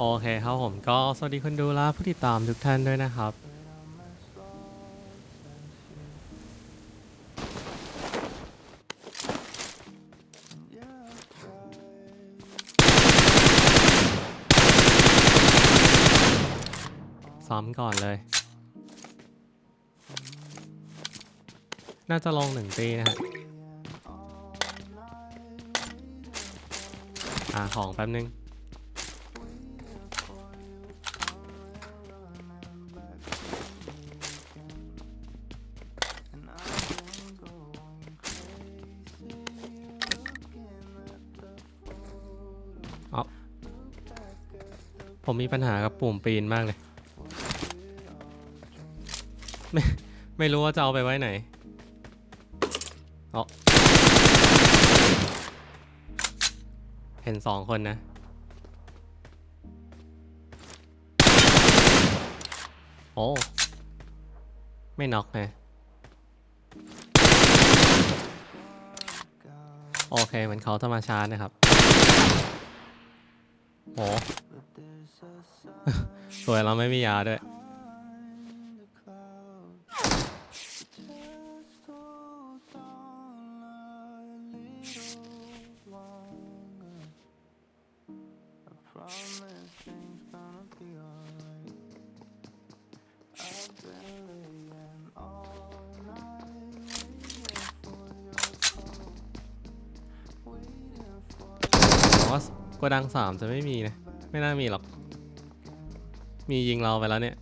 โอเคครับผมก็สวัสดีคนดูและผู้ติดตามทุกท่านด้วยนะครับ ซ้อมก่อนเลย น่าจะลงหนึ่งตีนะฮะอ่าของแป๊บนึง ผมมีปัญหากับปุ่มปีนมากเลย ไม่ไม่รู้ว่าจะเอาไปไว้ไหนเอาเห็นสองคนนะ โอ้ ไม่น็อกนะโอเคเหมือนเขาจะมาชาร์จนะครับ โห สวยเราไม่มียาด้วยว่า กดังสามจะไม่มีนะ ไม่น่ามีหรอก มียิงเราไปแล้วเนี่ย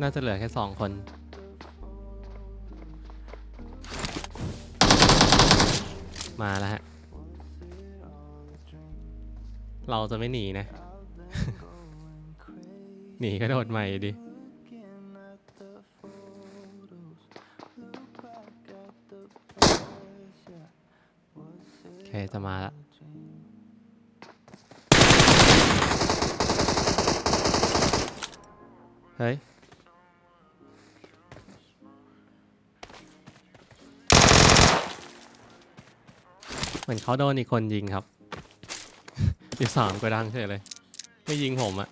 น่าจะเหลือแค่สองคน มาแล้วฮะ เราจะไม่หนีนะ หนีก็โดดใหม่ดิ คจะมาล้วเฮ้ย เหมือนเขาโดนอีกคนยิงครับ อยู่สามก็ดังเฉยเลย ไม่ยิงผมอะ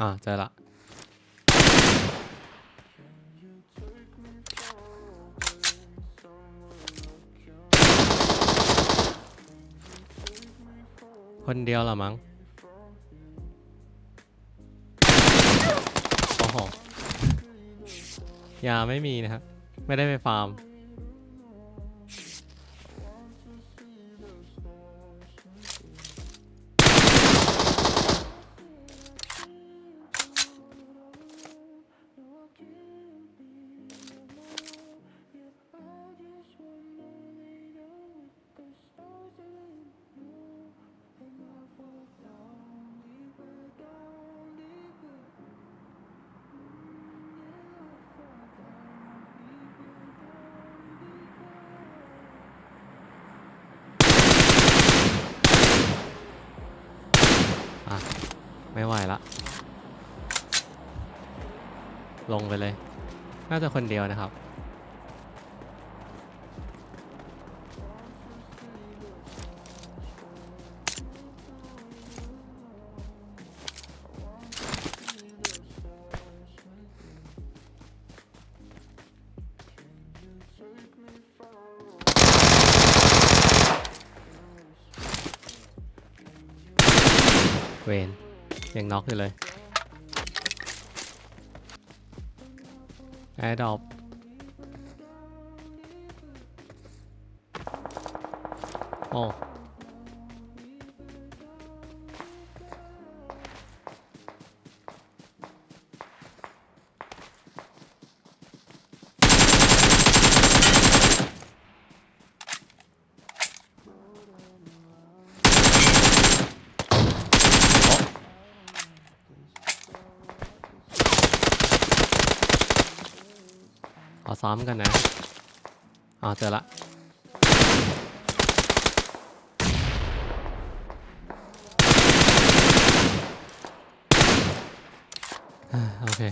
อ่าเจอละ คนเดียวเหรอมั้ง โอ้โห ยาไม่มีนะครับ ไม่ได้ไปฟาร์ม ไม่ไหวละ ลงไปเลย น่าจะคนเดียวนะครับ เวน ยังน็อกอยู่เลยแอร์ดอปโอ้ อซ้อมกันนะอ๋อเจอละโอเค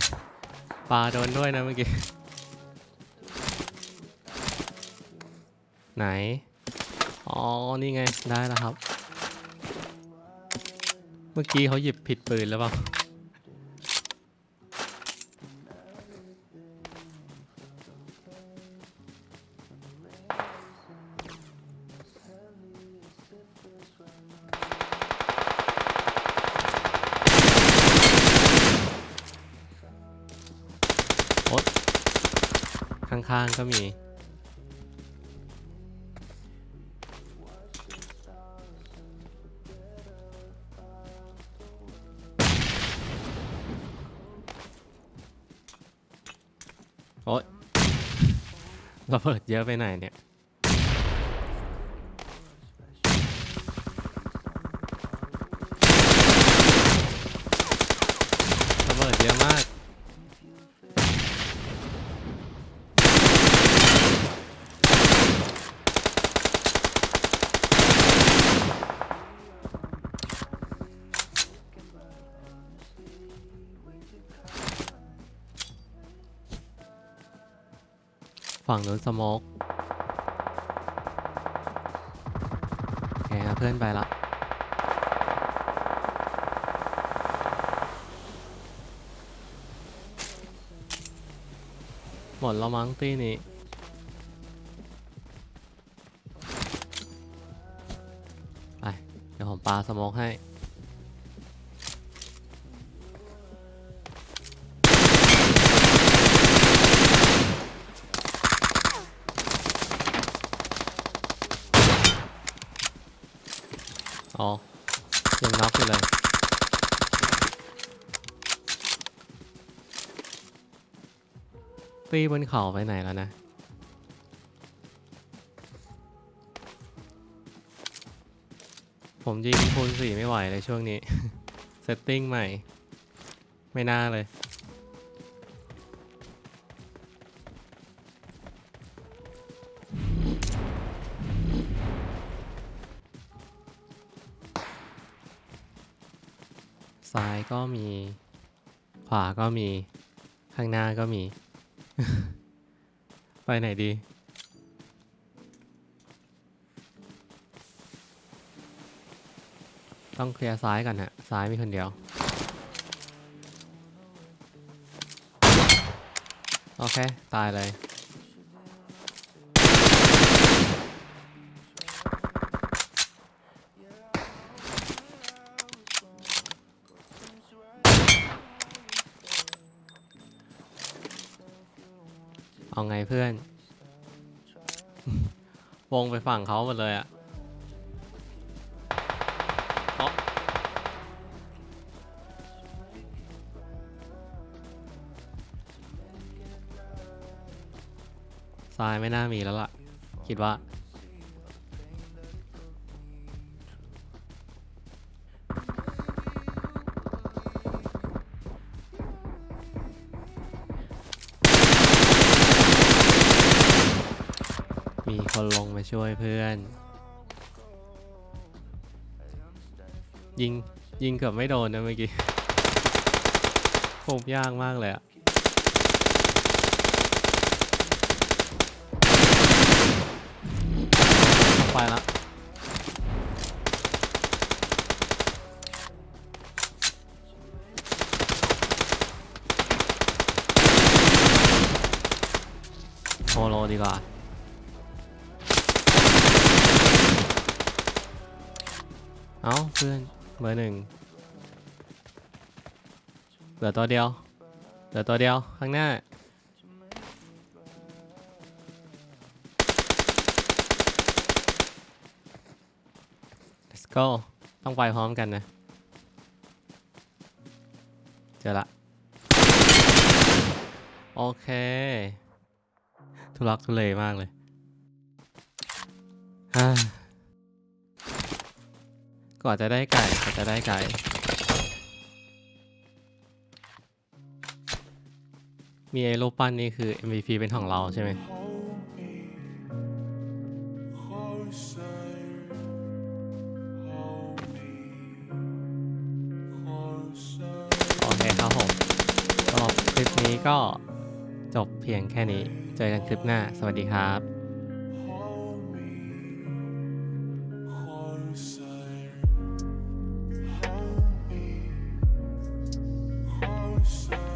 ปลาโดนด้วยนะเมื่อกี้ ไหน อ๋อ นี่ไง ได้แล้วครับ เมื่อกี้เขาหยิบผิดปืนแล้วเปล่า ข้างๆก็มี โอ๊ยระเบิดเยอะไปไหนเนี่ย ฝั่งนู้นสโมกโอเคครับเพื่อนไปละหมดแล้วมั้งตีนี้ไปเดี๋ยวผมปาสโมกให้ อ๋อ ยังน็อกอยู่เลย ตีบนเขาไปไหนแล้วนะ ผมยิงคูณสี่ไม่ไหวเลยช่วงนี้ เซตติ้งใหม่ ไม่น่าเลย ก็มี ขวาก็มี ข้างหน้าก็มี ไปไหนดี ต้องเคลียร์ซ้ายกันฮะ ซ้ายมีคนเดียว โอเค ตายเลย เอาไงเพื่อน วงไปฝั่งเขาหมดเลยอะเอ๊ะซ้ายไม่น่ามีแล้วล่ะ คิดว่า คนลงมาช่วยเพื่อน ยิง ยิงเกือบไม่โดนนะเมื่อกี้ผมยากมากเลยอะไปละโฮโลดีกว่า เอาเพื่อนเบอร์หนึ่งเหลือตัวเดียวเหลือตัวเดียวข้างหน้า let's go ต้องไปพร้อมกันนะ เจอละ โอเค ทุลักทุเลมากเลยฮ่า กว่าจะได้ไก่กว่าจะได้ไก่มีไอ้รูปปั้นนี่คือ MVP เป็นของเราใช่ไหมโอเคครับผมสำหรับคลิปนี้ก็จบเพียงแค่นี้ เจอกันคลิปหน้า สวัสดีครับ So